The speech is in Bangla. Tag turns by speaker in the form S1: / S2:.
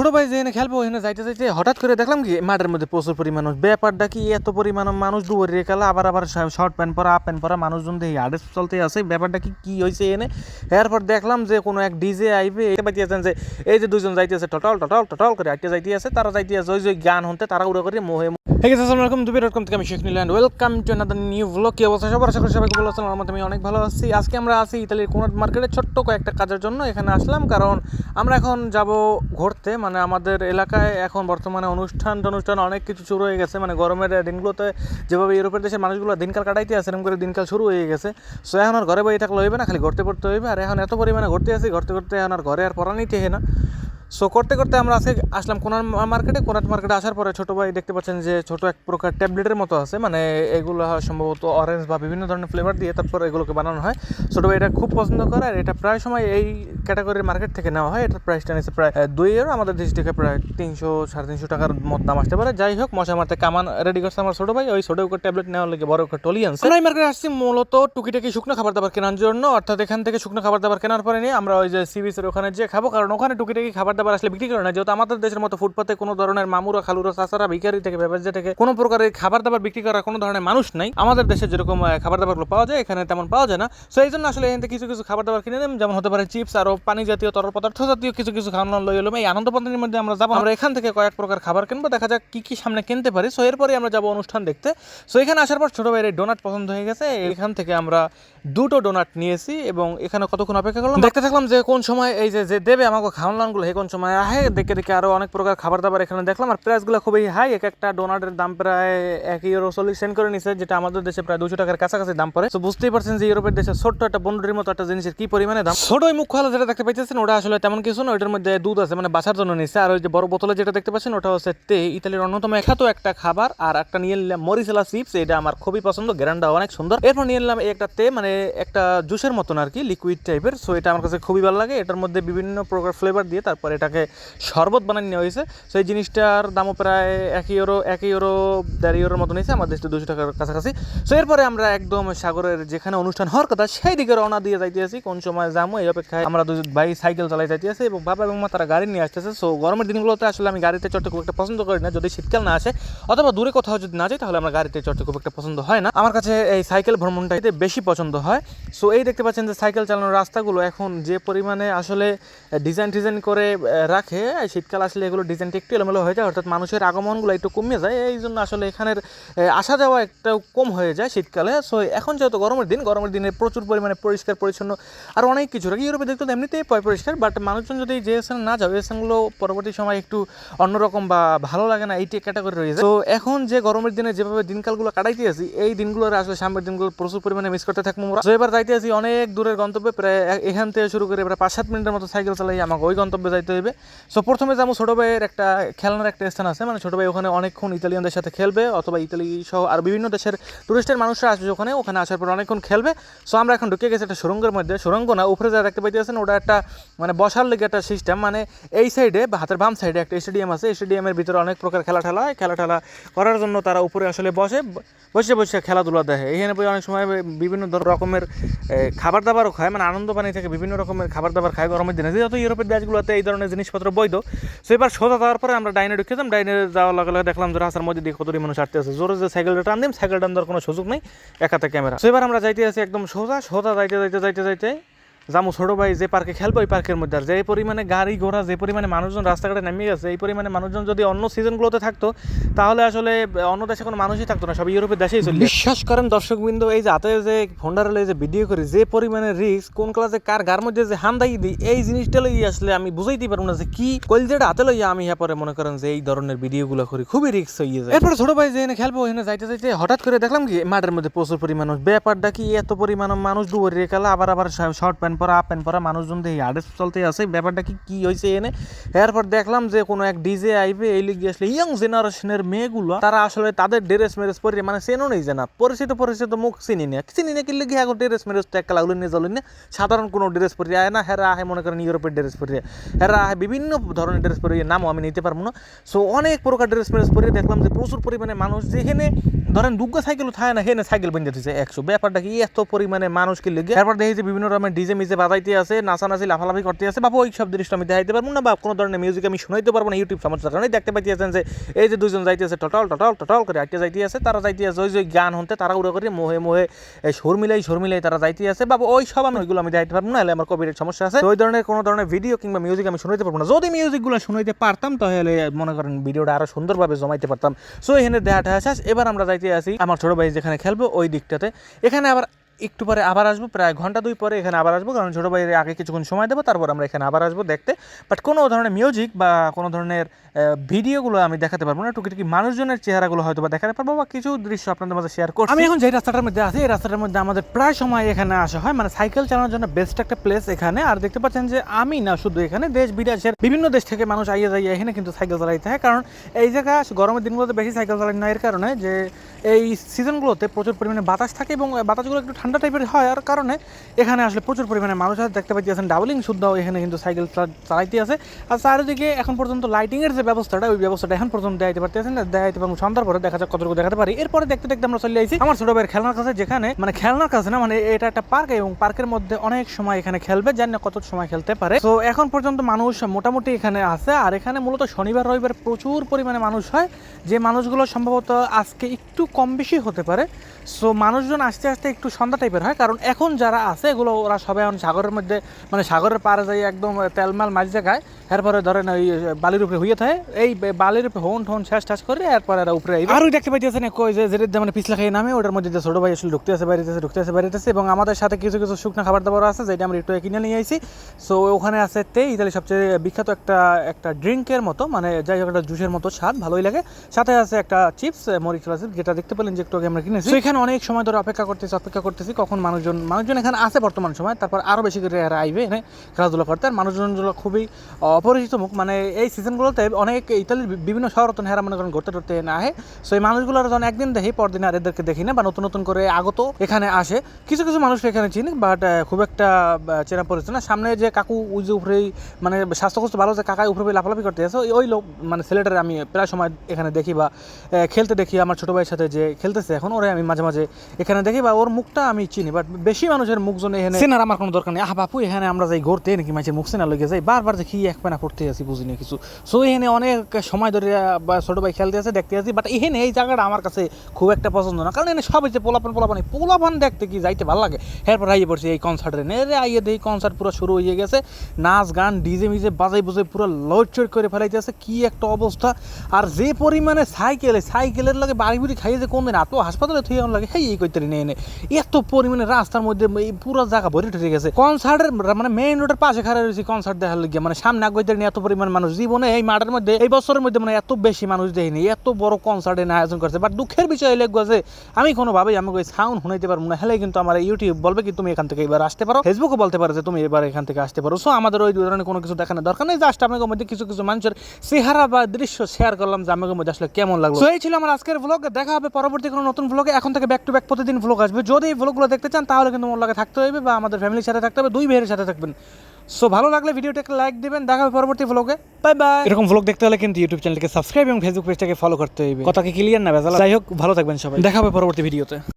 S1: ছোট ভাই যে এনে খেলব ওইখানে যাইতে যাইতে হঠাৎ করে দেখলাম কি, মাঠের মধ্যে প্রচুর পরিমাণ। ব্যাপারটা কি, এত পরিমাণ মানুষ ডুবরে রেখালা আবার আবার শর্ট প্যান্ট পরা আপ প্যান্ট পরা, মানুষজন দেখি হাড়ে চলতে আছে ব্যাপারটা কি, কী হয়েছে এনে? এরপর দেখলাম যে কোনো এক ডিজে আইবে এটা পাইতেছেন যে, এই যে দুজন যাইতে আছে টটল টটল টটল করে আটকে যাইতে আছে। তারা যাইতে আছে, ওই যে গান হতে তারা উড়ে করে মোহে হে গেছে আসসালামু আলাইকুম দুবি ডট কম থেকে আমি শেখ নিলাম welcome to another new blog কি অবস্থা? সবার আশা করি সবাইকে ভালো আছেন আমার আমি অনেক ভালো আছি। আজকে আমরা আছি ইতালির কোনাট মার্কেটে ছোট্ট কয়েকটা কাজের জন্য, এখানে আসলাম কারণ আমরা এখন যাব ঘুরতে। মানে আমাদের এলাকায় এখন বর্তমানে অনুষ্ঠান টনুষ্ঠান অনেক কিছু শুরু হয়ে গেছে। মানে গরমের দিনগুলোতে যেভাবে ইউরোপের দেশের মানুষগুলো দিনকাল কাটাইতে আছে, এরকম করে দিনকাল শুরু হয়ে গেছে। সো এখন আর ঘরে বই থাকলে হইবে না, খালি ঘুরতে পড়তে হইবে। আর এখন এত পরিমাণে ঘুরতে আসি ঘুরতে ঘুরতে এখন আর ঘরে আর পড়া নিতে হয় না। সো করতে করতে আমরা আজকে আসলাম কোনার মার্কেটে কোনার মার্কেটে আসার পরে ছোটো ভাই দেখতে পাচ্ছেন যে ছোটো এক প্রকার ট্যাবলেটের মতো আছে। মানে এগুলো সম্ভবত অরেঞ্জ বা বিভিন্ন ধরনের ফ্লেভার দিয়ে তারপর এগুলোকে বানানো হয়। ছোটো ভাই এটা খুব পছন্দ করে আর এটা প্রায় সময় এই ক্যাটাগরির মার্কেট থেকে নেওয়া হয়। এটার প্রাইসটা নিচ্ছে প্রায় দুই ইউরো আমাদের দেশ থেকে প্রায় তিনশো, সাড়ে তিনশো টাকার মতো দাম আসতে পারে। যাই হোক, মশা মারতে কামান রেডি করছে আমার ছোটো ভাই। ওই ছোটো ট্যাবলেট নেওয়ার লেগে বড় করে টলি আনছে। এই মার্কেটে আসছি মূলত টুকিটাকি শুকনো খাবার দাবার কেনার জন্য। অর্থাৎ এখান থেকে শুকনো খাবার দাবার কেনার পরে নিয়ে আমরা ওই যে সি বিচের ওখানে যে খাব। কারণ ওখানে টুকিটাকি খাবার দাবার আসলে বিক্রি করে না। যেহেতু আমাদের দেশের মতো ফুটপাতে কোনো ধরনের মামুরা, খালুরা চাচারা ভিখারি থেকে ব্যবসা থেকে কোনো প্রকারের খাবার দাবার বিক্রি করার কোনো ধরনের মানুষ নাই। আমাদের দেশে যেরকম খাবার দাবারগুলো পাওয়া যায়, এখানে তেমন পাওয়া যায় না। সো এই জন্য আসলে এখান কিছু কিছু খাবার দাবার কিনে নেব যেমন হতে পারে চিপস আরও পানি জাতীয় তরল পদার্থ জাতীয় কিছু কিছু খাওয়ানো লই এলাম এই আনন্দ পদ্ধতির মধ্যে আমরা যাব। আমরা এখান থেকে কয়েক প্রকার খাবার কিনবো। দেখা যাক কি কি সামনে কিনতে পারি। সো এরপরে আমরা যাব অনুষ্ঠান দেখতে। সো এখানে আসার পর ছোটো ভাইয়ের ডোনাট পছন্দ হয়ে গেছে। এখান থেকে আমরা দুটো ডোনাট নিয়েছি এবং এখানে কতক্ষণ অপেক্ষা করলাম? দেখতে থাকলাম যে কোন সময় এই যে দেবে আমাকে খাওয়ানগুলো কোন সময় আহে, দেখে দেখে আরও অনেক প্রকার খাবার দাবার এখানে দেখলাম। আর প্রাইসগুলো খুবই হাই এক একটা ডোনাটের দাম প্রায় এক ইউরো চল্লিশ সেন্ট করে নিছে, যেটা আমাদের দেশে প্রায় দুশো টাকার কাছাকাছি দাম পড়ে। তো বুঝতেই পারছেন যে ইউরোপের দেশে ছোট্ট একটা বন্ডুরির মতো একটা জিনিসের কি পরিমাণে দাম। ছোট মুখ খোলা যেটা দেখতে পাইতেছেন, ওটা আসলে তেমন কিছু না ওটার মধ্যে দুধ আছে মানে বাসার জন্য নিচ্ছে আর ওই যে বড় বোতলে যেটা দেখতে পাচ্ছেন, ওটা হচ্ছে তে, ইতালির অন্যতম খ্যাত একটা খাবার। আর একটা নিয়ে নিলাম মরিসেলা চিপস এটা আমার খুবই পছন্দ গ্যারান্ডা অনেক সুন্দর। এরপর নিয়ে নিলাম একটা তে মানে একটা জুসের মতন আর কি লিকুইড টাইপের সো এটা আমার কাছে খুবই ভালো লাগে। এটার মধ্যে বিভিন্ন প্রকার ফ্লেভার দিয়ে তারপর এটাকে শরবত বানিয়ে নেওয়া হয়েছে। সো এই জিনিসটার দামও প্রায় এক ইউরো এক ইউরো দেড় ইউরোর মতন হয়েছে। আমাদের দেশে দুশো টাকার কাছাকাছি। সো এরপরে আমরা একদম সাগরের যেখানে অনুষ্ঠান হওয়ার কথা সেই দিকে রওনা দিয়ে যাইতে আছি কোন সময় যাব এই অপেক্ষায় আমরা দুজন ভাই সাইকেল চালাই যাইতে আছি এবং বাবা এবং মা তারা গাড়ি নিয়ে আসতেছে। সো গরমের দিনগুলোতে আসলে আমি গাড়িতে চড়তে খুব একটা পছন্দ করি না। যদি শীতকাল না আসে, অথবা দূরে কোথাও যদি না যাই, তাহলে আমরা গাড়িতে চড়তে খুব একটা পছন্দ হয় না। আমার কাছে এই সাইকেল ভ্রমণটাইতে বেশি পছন্দ হয়। সো এই দেখতে পাচ্ছেন যে সাইকেল চালানোর রাস্তাগুলো এখন যে পরিমাণে আসলে ডিজাইন ডিজাইন করে রাখে শীতকাল আসলে এগুলো ডিজাইনটা একটু এলোমেলো হয়ে যায়, অর্থাৎ মানুষের আগমনগুলো একটু কমে যায়, এই জন্য আসলে এখানের আসা যাওয়া একটু কম হয়ে যায় শীতকালে। সো এখন যেহেতু গরমের দিন, গরমের দিনে প্রচুর পরিমাণে পরিষ্কার, পরিচ্ছন্ন আর অনেক কিছু রাখি ইউরোপে দেখতে এমনিতেই পয় পরিষ্কার বাট মানুষজন যদি যে স্থানে না যাবে স্থানগুলো পরবর্তী সময় একটু অন্যরকম বা ভালো লাগে না এইটি ক্যাটাগরি রয়েছে তো এখন যে গরমের দিনে যেভাবে দিনকালগুলো কাটাইতে আছি, এই দিনগুলোর আসলে সামনের দিনগুলো প্রচুর পরিমাণে মিস করতে থাকব আমরা। এবার যাইতে আছি অনেক দূরের গন্তব্যে, প্রায় এখান থেকে শুরু করে প্রায় পাঁচ সাত মিনিটের মতো সাইকেল চালাই আমাকে ওই গন্তব্যে যাইতে হবে সো প্রথমে যাব ছোটো ভাইয়ের একটা খেলনার একটা স্থান আছে। মানে ছোটো ভাই ওখানে অনেকক্ষণ ইতালিয়ানদের সাথে খেলবে অথবা ইতালি সহ আর বিভিন্ন দেশের টুরিস্টের মানুষরা আসবে ওখানে। ওখানে আসার পর অনেকক্ষণ খেলবে। সো আমরা এখন ঢুকে গেছি একটা সুরঙ্গের মধ্যে। সুরঙ্গ না, উপরে যা দেখতে পাইতেছেন ওটা একটা মানে বসার লেগে একটা সিস্টেম মানে এই সাইডে বা হাতের বাম সাইডে একটা স্টেডিয়াম আছে। স্টেডিয়ামের ভিতরে অনেক প্রকার খেলা ঠেলা হয়। খেলা ঠেলা করার জন্য তারা উপরে আসলে বসে বসে বসে খেলাধুলা দেখে। এখানে অনেক সময় বিভিন্ন রকমের খাবার দাবারও খায়। মানে আনন্দ পানি থেকে বিভিন্ন রকমের খাবার দাবার খায় গরমের দিনে। যেহেতু ইউরোপের দেশগুলোতে এই ধরনের জিনিসপত্র বৈধ। সো এবার সোজা যাওয়ার পরে আমরা ডাইনে ঢুকেছিলাম ডাইনে যাওয়ার লগে লগে দেখলাম যে রাস্তার মধ্যে দিয়ে কতটি মানুষ আটতে আছে জোরে যে সাইকেলটা টান দিম, সাইকেল টান দেওয়ার কোনো সুযোগ নেই, একাতে ক্যামেরা। সো এবার আমরা যাইতে আছি একদম সোজা। সোজা যাইতে যাইতে যাইতে যাইতে জামু ছোটো ভাই যে পার্কে খেলব ওই পার্কের মধ্যে আর যে পরিমাণে গাড়ি ঘোড়া, যে পরিমাণে মানুষজন রাস্তাঘাটে নেমে গেছে, এই পরিমাণে মানুষজন যদি অন্য সিজনগুলোতে থাকতো, তাহলে আসলে অন্য দেশে কোনো মানুষই থাকতো না, সব ইউরোপের দেশেই চলে বিশ্বাস করেন দর্শকবৃন্দ এই যে হাতে যে ফোনডারে যে ভিডিও করি, যে পরিমাণে রিস্ক কোন ক্লাসে কার গার মধ্যে যে হান্দাই দিই, এই জিনিসটা লই আসলে আমি বুঝাইতে পারব না যে কি কলজেটা হাতে লইয়া আমি হ্যাঁ পরে মনে করেন যে এই ধরনের ভিডিওগুলো করি, খুবই রিস্ক হয়ে যায়। এরপরে ছোট ভাই যে এনে খেলব এখানে যাইতে যাইতে হঠাৎ করে দেখলাম কি, মাঠের মধ্যে প্রচুর পরিমাণ ব্যাপারটা কি এত পরিমাণ মানুষ ডুবরে রেখালা আবার আবার শর্ট প্যান্ট পরা হাফ প্যান্ট পরা মানুষজন দেখি হাড়ে চলতে আছে। ব্যাপারটা কি কি হয়েছে এনে? এরপর দেখলাম যে কোনো এক ডিজে আইবে, এই লিগে আসলে ইয়ং জেনারেশনের মেয়েগুলো, তারা আসলে তাদের ড্রেস মেরেস পরে মানে চেনো নেই জানা পরিচিত পরিচিত মুখ চিনি না। চিনি না কি এখন ড্রেস মেরেস একটা লাগল নিয়ে জ্বলেন না? সাধারণ কোনো ড্রেস পরে আয় না, হেরা আহে মনে করেন ইউরোপের ড্রেস পরে। হেরা আহে বিভিন্ন ধরনের ড্রেস পরে, নামও আমি নিতে পারব না। সো অনেক প্রকার ড্রেস মেরেস পরে দেখলাম যে প্রচুর পরিমাণে মানুষ যেখানে, ধরেন দুগ্গা সাইকেলও থাকে না, হেনে সাইকেল বেঁধে দিচ্ছে একশো। ব্যাপারটা কি, এত পরিমাণে মানুষ কি লেগে? এরপর দেখি যে বিভিন্ন রকমের ডিজে মিজে ডিজে বাজাইতে আছে, নাচানাচি, লাফালাফি করতে আছে বাবু ওই সব দৃশ্য আমি দেখাইতে পারব না, বা কোনো ধরনের মিউজিক আমি শুনাইতে পারব না ইউটিউব সমস্যার কারণে দেখতে পাইতে আছেন যে এই যে দুজন যাইতে আছে টটল টটল টটল করে আটকে যাইতে আছে, তারা যাইতে আছে, ওই যে গান হতে তারা উড়ে করে মোহে মোহে সুর মিলাই সুর মিলাই তারা যাইতে আছে। বাবু ওই সব আমি ওইগুলো আমি দেখাইতে পারব না হলে আমার কবিরের সমস্যা আছে। ওই ধরনের কোনো ধরনের ভিডিও কিংবা মিউজিক আমি শুনাইতে পারব না। যদি মিউজিকগুলো শুনাইতে পারতাম, তাহলে মনে করেন ভিডিওটা আরও সুন্দরভাবে জমাইতে পারতাম। সো এখানে দেখাটা শেষ। এবার আমরা যাইতে আসি, আমার ছোট ভাই যেখানে খেলব, ওই দিকটাতে। এখানে আবার একটু পরে আবার আসব, প্রায় ঘণ্টা দুই পরে এখানে আবার আসব, কারণ ছোটো ভাইয়ের আগে কিছুক্ষণ সময় দেবো, তারপর আমরা এখানে আবার আসব দেখতে। বাট কোনো ধরনের মিউজিক বা কোনো ধরনের ভিডিওগুলো আমি দেখাতে পারব না, টুকিটুকি মানুষজনের চেহারাগুলো হয়তো বা দেখাতে পারব বা কিছু দৃশ্য আপনাদের মাঝে শেয়ার করছি। আমি এখন যে রাস্তাটার মধ্যে আছি, এই রাস্তাটার মধ্যে আমাদের প্রায় সময় এখানে আসা হয় মানে সাইকেল চালানোর জন্য বেস্ট একটা প্লেস এখানে। আর দেখতে পাচ্ছেন যে আমি না, শুধু এখানে, দেশ বিদেশের বিভিন্ন দেশ থেকে মানুষ আইয়ে যাই এখানে কিন্তু সাইকেল চালাইতে হয়। কারণ এই জায়গা গরমের দিনগুলোতে বেশি সাইকেল চালানো এর কারণে যে এই সিজনগুলোতে প্রচুর পরিমাণে বাতাস থাকে এবং বাতাসগুলো একটু ঠান্ডা টাইপের হয়, আর কারণে এখানে আসলে প্রচুর পরিমাণে মানুষ আছে। দেখতে পাচ্ছি আছেন ডাবলিং শুদ্ধাও এখানে কিন্তু সাইকেল চালাইতে আছে। আর চারিদিকে এখন পর্যন্ত লাইটিংয়ের যে ব্যবস্থাটা, ওই ব্যবস্থাটা এখন পর্যন্ত দেখাইতে পারতেছেন দেখাইতে পারব সন্ধ্যার পরে, দেখা যাক কতটুকু দেখাতে পারি। এরপরে দেখতে দেখতে আমরা চলে আইছি আমার ছোট ভাইয়ের খেলনার কাছে, যেখানে মানে খেলনার কাছে না মানে এটা একটা পার্ক এবং পার্কের মধ্যে অনেক সময় এখানে খেলবে, জানি না কত সময় খেলতে পারে। তো এখন পর্যন্ত মানুষ মোটামুটি এখানে আছে, আর এখানে মূলত শনিবার, রবিবার প্রচুর পরিমাণে মানুষ হয়, যে মানুষগুলো সম্ভবত আজকে একটু কম বেশি হতে পারে। সো মানুষজন আস্তে আস্তে একটু সন্ধ্যা টাইপের হয়, কারণ এখন যারা আছে, এগুলো ওরা সবাই এখন সাগরের মধ্যে মানে সাগরের পাড়ে যাই একদম তেলমাল মাছ জায়গায় এরপরে ধরেন ওই বালির উপরে হইয়ে থাকে এই বালির উপরে হোন ঠোন শেষ ঠাস করে এরপরে এরা উপরে আইবে। আর ওই দেখতে পাইতেছেন কই যে যেটা মানে পিছলা খেয়ে নামে ওটার মধ্যে যে ছোট ভাই আসলে ঢুকতে আছে বাড়িতে ঢুকতে আছে বাড়িতে এবং আমাদের সাথে কিছু কিছু শুকনো খাবার দাবার আছে যেটা আমরা একটু কিনে নিয়ে আইছি। সো ওখানে আছে তে ইতালি সবচেয়ে বিখ্যাত একটা একটা ড্রিঙ্কের মতো মানে যাই হোক একটা জুসের মতো স্বাদ ভালোই লাগে। সাথে আছে একটা চিপস মরিচ চিপস যেটা দেখতে পেলেন যে একটু আগে আমরা কিনেছি। এখানে অনেক সময় ধরে অপেক্ষা করতেছি অপেক্ষা করতেছি কখন মানুষজন মানুষজন এখানে আছে বর্তমান সময় তারপর আরও বেশি করে এরা আইবে এখানে খেলাধুলা করতে। আর মানুষজনগুলো খুবই অপরিচিত মুখ মানে এই সিজনগুলোতে অনেক ইতালির বিভিন্ন শহর তো হেরা মনে করেন ঘুরতে টুরতে না আহে। সো এই মানুষগুলোর যখন একদিন দেখি, পরদিন আর এদেরকে দেখি না বা নতুন নতুন করে আগত এখানে আসে। কিছু কিছু মানুষকে এখানে চিনি বাট খুব একটা চেনা পরিচিত না। সামনে যে কাকু ওই যে উপরেই মানে স্বাস্থ্যগ্রস্ত ভালো যে কাকা উপরে লাফালাফি করতে আছে ওই- লোক মানে ছেলেটার আমি প্রায় সময় এখানে দেখি বা খেলতে দেখি। আমার ছোট ভাইয়ের সাথে যে খেলতেছে এখন, ওরে আমি মাঝে মাঝে এখানে দেখি বা ওর মুখটা আমি চিনি বাট বেশি মানুষের মুখজন এখানে চেনার আমার কোনো দরকার নেই। আহ, বাপু, এখানে আমরা যাই ঘুরতে, নাকি মাঝে মুখ চেনা লেগে যাই? বারবার দেখি এক পানা করতে আছি বুঝি না কিছু। সো এখানে অনেক সময় ধরে ছোট ভাই খেলতে আছে, দেখতে আছি বাট এখানে এই জায়গাটা আমার কাছে খুব একটা পছন্দ না। কারণ এখানে সব হচ্ছে পোলাপান পোলাপান পোলাপান দেখতে কি যাইতে ভালো লাগে? এরপর আইয়ে পড়ছি এই কনসার্টে নে আইয়ে দেই কনসার্ট পুরো শুরু হয়ে গেছে। নাচ, গান, ডিজে, মিজে, বাজাই বুঝে পুরো লড়চড় করে ফেলাইতেছে কি একটা অবস্থা। আর যে পরিমাণে সাইকেলে, সাইকেলের লাগে বাড়ি বুড়ি খাইয়ে যে কোন দিন এত হাসপাতালে থুয়ে লাগে হেই, এই কইতে নিয়ে এনে এত পরিমাণে রাস্তার মধ্যে এই পুরো জায়গা ভরে ঠেকে গেছে। কনসার্টের মানে মেইন রোডের পাশে খাড়া রয়েছে কনসার্ট দেখার লাগে মানে সামনে আগাইতে নিয়ে এত পরিমাণ মানুষ জীবনে এই মাঠের মধ্যে এই বছরের মধ্যে মানে এত বেশি মানুষ দেখিনি এত বড় কনসার্টের আয়োজন করছে। বাট দুঃখের বিষয় লেগে যে আমি কোনোভাবেই আমাকে ওই সাউন্ড শুনাইতে পারব না। হেলে কিন্তু আমার ইউটিউব বলবে কি তুমি এখান থেকে এবার আসতে পারো। ফেসবুকও বলতে পারো যে তুমি এবার এখান থেকে আসতে পারো। সো আমাদের ওই ধরনের কোনো কিছু দেখানোর দরকার নেই। জাস্ট আমাকে মধ্যে কিছু কিছু মানুষের চেহারা বা দৃশ্য শেয়ার করলাম যে আমাকে মধ্যে আসলে কেমন লাগল? So, এই ছিল আমার আজকের ব্লগ দেখা হবে পরবর্তী কোনো নতুন ব্লগে এখন থেকে ব্যাক টু ব্যাক প্রতিদিন ব্লগ আসবে। যদি এই ব্লগগুলো দেখতে চান তাহলে কিন্তু আমার লাগে থাকতে হবে বা আমাদের ফ্যামিলির সাথে থাকতে হবে। দুই ভাইয়ের সাথে থাকবেন। সো ভালো লাগলে ভিডিওটা একটা লাইক দেবেন দেখা হবে পরবর্তী ব্লগে বাই বাই এরকম ব্লগ দেখতে হলে কিন্তু ইউটিউব চ্যানেলকে সাবস্ক্রাইব এবং ফেসবুক পেজটাকে ফলো করতে হবে কথা কি ক্লিয়ার না ভেজাল। যাই হোক ভালো থাকবেন সবাই। দেখা হবে পরবর্তী ভিডিওতে